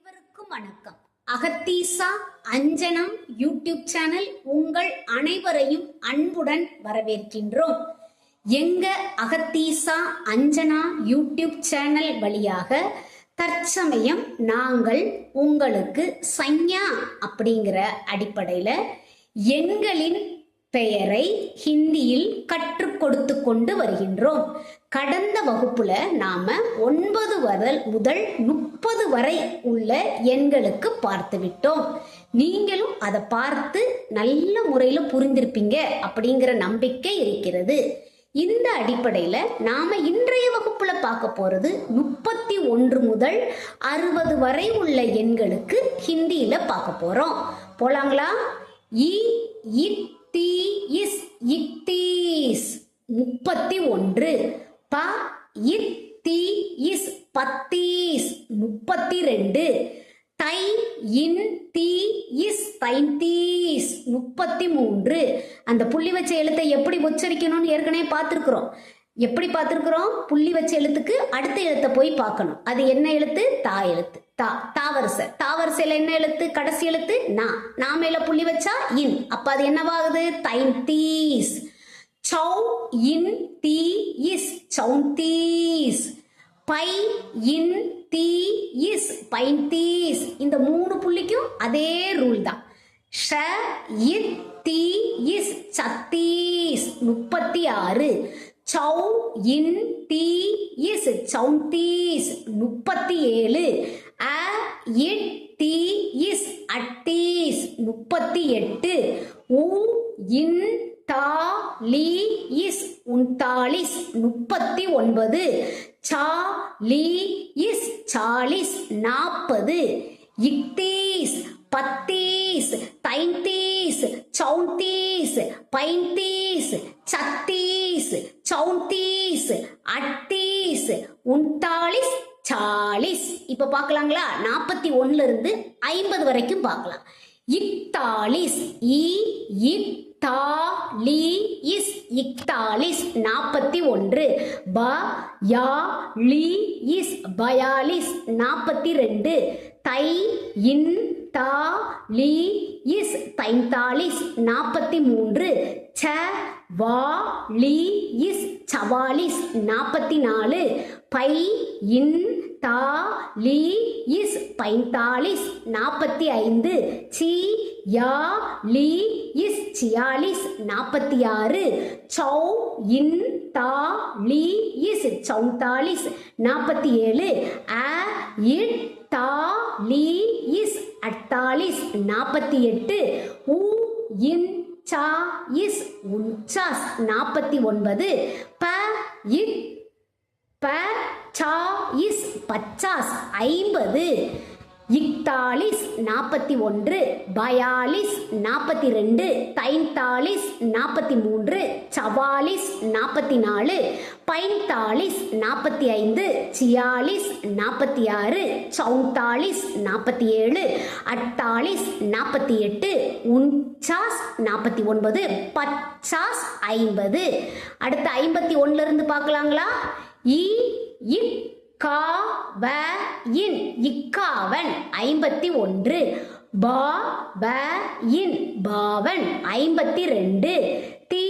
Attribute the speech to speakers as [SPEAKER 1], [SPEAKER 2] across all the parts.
[SPEAKER 1] அனைவருக்கும் வணக்கம். அகத்தீசா அஞ்சனம் யூடியூப் சேனல் உங்கள் அனைவரையும் அன்புடன் வரவேற்கின்றோம். எங்க அகத்தீசா அஞ்சனா யூடியூப் சேனல் வழியாக தற்சமயம் நாங்கள் உங்களுக்கு சஞ்ஞா அப்படிங்கிற அடிப்படையில் எண்களின் பெயரை ஹிந்தியில் கற்றுக் கொடுத்து கொண்டு வருகின்றோம். கடந்த வகுப்புல நாம ஒன்பது வரல் முதல் முப்பது வரை உள்ள எண்களுக்கு பார்த்து விட்டோம். நீங்களும் அதை பார்த்து நல்ல முறையில் புரிந்திருப்பீங்க அப்படிங்கிற நம்பிக்கை இருக்கிறது. இந்த அடிப்படையில நாம இன்றைய வகுப்புல பார்க்க போறது முப்பத்தி ஒன்று முதல் அறுபது வரை உள்ள எண்களுக்கு ஹிந்தியில பார்க்க போறோம். போலாங்களா? இ இட் தி இஸ் இக்தீஸ் முப்பத்தி ஒன்று. ப இத்தி இஸ் பத்தீஸ். முப்பத்தி ரெண்டு. தை இன் தி இஸ் தைந்தீஸ். முப்பத்தி மூன்று. அந்த புள்ளி வச்ச எழுத்தை எப்படி உச்சரிக்கணும்னு ஏற்கனவே பார்த்துருக்குறோம். எப்படி பார்த்துருக்குறோம்? புள்ளி வச்ச எழுத்துக்கு அடுத்த எழுத்தை போய் பார்க்கணும். அது என்ன எழுத்து? தா எழுத்து. தா தாவரிசை தாவரிசையில் என்ன எழுத்து? கடைசி எழுத்து? நா. நா மேல புள்ளி வச்சா இன். அப்ப அது என்னவாகுது? தைந்தீஸ் சௌ இன் தி இஸ் சௌந்தீஸ் பை இன் தி இஸ் பைந்தீஸ் இந்த மூணு புள்ளிக்கும் அதே ரூல் தான். ஷ இத் தி இஸ் சத்தீஸ். முப்பத்தி ஆறு. சௌ இன் தி இஸ் சவுண்டீஸ் முப்பத்தி ஏழு. அ இட் டி இஸ் அட்டீஸ் முப்பத்தி எட்டு. உ இன் தா லீ இஸ் உன்தாலிஸ் முப்பத்தி ஒன்பது. சா லீ இஸ் சாலிஸ் நாற்பது இக்தீஸ் பத்தீஸ் தைந்தீஸ் சவுந்தீஸ் பைந்தீஸ் சத்தீஸ் சௌந்தீஸ் அட்டீஸ் உன்தாலிஸ் சாலிஸ். இப்ப பார்க்கலாங்களா? நாற்பத்தி ஒன்னுல இருந்து ஐம்பது வரைக்கும் பார்க்கலாம். இக்தாலிஸ் இ இக்தாலிஸ் இஸ் இக்தாலிஸ் நாற்பத்தி ஒன்று. ப யா லி இஸ் பயாலிஸ் நாற்பத்தி ரெண்டு. தை இன் தா லி இஸ் தைத்தாலிஸ் நாற்பத்தி மூன்று. ச வா லி இஸ் சவாலிஸ். நாற்பத்தி நாலு பை இன் தா லி இஸ் பைந்தாலிஸ். நாற்பத்தி ஐந்து சி யா லி இஸ் சியாலிஸ். நாற்பத்தி ஆறு சௌ இன் தா லி இஸ் சௌந்தாலிஸ். நாற்பத்தி ஏழு அ இட் தா லி இஸ் அட்டாலிஸ். நாற்பத்தி எட்டு உ இன் சா இஸ் உன்சாஸ் நாற்பத்தி ஒன்பது. ப இட். ப சா இஸ். பச்சாஸ். ஐம்பது. இக்தாலிஸ் நாற்பத்தி ஒன்று பயாலிஸ் நாற்பத்தி ரெண்டு தைந்தாலிஸ் நாற்பத்தி மூன்று சவாலிஸ் நாற்பத்தி நாலு பைந்தாலிஸ் நாற்பத்தி ஐந்து சியாலிஸ் நாற்பத்தி ஆறு சவுந்தாலிஸ் நாற்பத்தி ஏழு அட்டாலிஸ் நாற்பத்தி எட்டு உன்சாஸ் நாற்பத்தி ஒன்பது பச்சாஸ் ஐம்பது. அடுத்து ஐம்பத்தி ஒன்றுலேருந்து பார்க்கலாங்களா? இ இக் கா வ இன். இக்காவன் ஐம்பத்தி ஒன்று. பா ப இன். பாவன் ஐம்பத்தி ரெண்டு. தி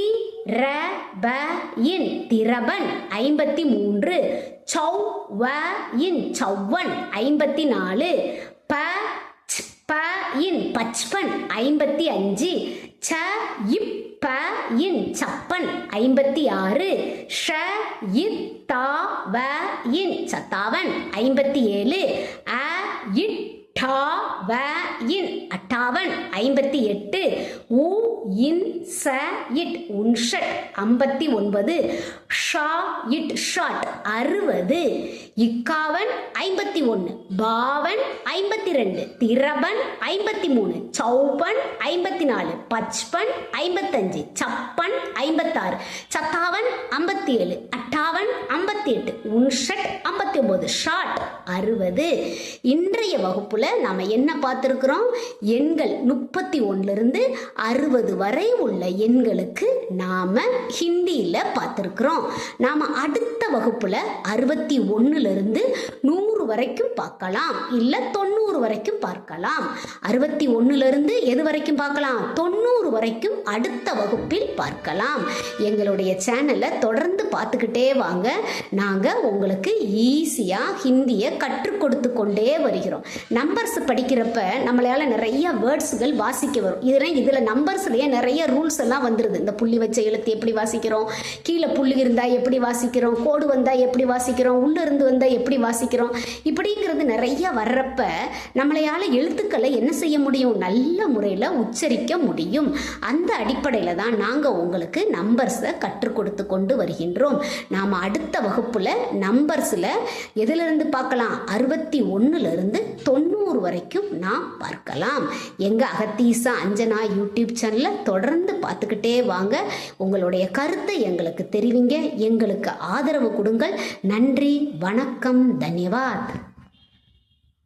[SPEAKER 1] ர ப இன். திரபன் ஐம்பத்தி மூன்று. சௌ வ இன். சௌவன் ஐம்பத்தி நாலு. ப ப இன் பச்பன் ஐம்பத்தி அஞ்சு ச இப் ப இன் சப்பன் ஐம்பத்தி ஆறு ஷ இத் தா வ இன் சத்தாவன் ஐம்பத்தி ஏழு அ இட் டா வ இன் அட்டாவன் ஐம்பத்தி எட்டு உ இன் ச இட் உன்ஷட் ஐம்பத்தி ஒன்பது ஷா இட் ஷாட். அறுபது. இக்காவன் ஐம்பத்தி ஒன்று பாவன் ஐம்பத்தி ரெண்டு. திரபன் ஐம்பத்தி மூணு. சௌபன் ஐம்பத்தி நாலு. பச்பன் ஐம்பத்தஞ்சு. சப்பன் ஐம்பத்தாறு. சத்தாவன் ஐம்பத்தி ஏழு அட்டாவன் ஐம்பத்தி எட்டு உன்ஷட் ஐம்பத்தி ஒம்பது ஷாட். அறுபது. இன்றைய வகுப்பில் நாம் என்ன பார்த்துருக்குறோம்? எண்கள் முப்பத்தி ஒன்றுலேருந்து அறுபது வரை உள்ள எண்களுக்கு நாம் ஹிந்தியில் பார்த்துருக்குறோம். நாம அடுத்த வகுப்புல அறுபத்தி ஒன்னுலேருந்து நூறு வரைக்கும் பார்க்கலாம். இல்லை தொண்ணூறு வரைக்கும் பார்க்கலாம். அறுபத்தி ஒன்னுலேருந்து எது வரைக்கும் பார்க்கலாம்? தொண்ணூறு வரைக்கும் அடுத்த வகுப்பில் பார்க்கலாம். எங்களுடைய சேனலை தொடர்ந்து பார்த்துக்கிட்டே வாங்க. நாங்கள் உங்களுக்கு ஈஸியாக ஹிந்தியை கற்றுக் கொடுத்து கொண்டே வருகிறோம். நம்பர்ஸ் படிக்கிறப்ப நம்மளால நிறைய வேர்ட்ஸுகள் வாசிக்க வரும். இதெல்லாம் இதில் நம்பர்ஸ்லேயே நிறைய ரூல்ஸ் எல்லாம் வந்துடுது இந்த புள்ளி வச்ச எழுத்து எப்படி வாசிக்கிறோம்? கீழே புள்ளி இருந்தால் எப்படி வாசிக்கிறோம்? கோடு வந்தால் எப்படி வாசிக்கிறோம்? உள்ளே இருந்து வந்தால் எப்படி வாசிக்கிறோம்? இப்படிங்கிறது நிறைய வர்றப்ப நம்மளையால் எழுத்துக்களை என்ன செய்ய முடியும்? நல்ல முறையில் உச்சரிக்க முடியும். அந்த அடிப்படையில் தான் நாங்கள் உங்களுக்கு நம்பர்ஸை கற்றுக் கொடுத்து கொண்டு வருகின்றோம். நாம் அடுத்த வகுப்பில் நம்பர்ஸில் எதிலிருந்து பார்க்கலாம்? அறுபத்தி ஒன்றுலேருந்து தொண்ணூறு வரைக்கும் நாம் பார்க்கலாம். எங்கள் அகத்தீசா அஞ்சனா யூடியூப் சேனலை தொடர்ந்து பார்த்துக்கிட்டே வாங்க. உங்களுடைய கருத்தை எங்களுக்கு தெரிவிங்க. எங்களுக்கு ஆதரவு கொடுங்கள். நன்றி வணக்கம் தன்யவாத்.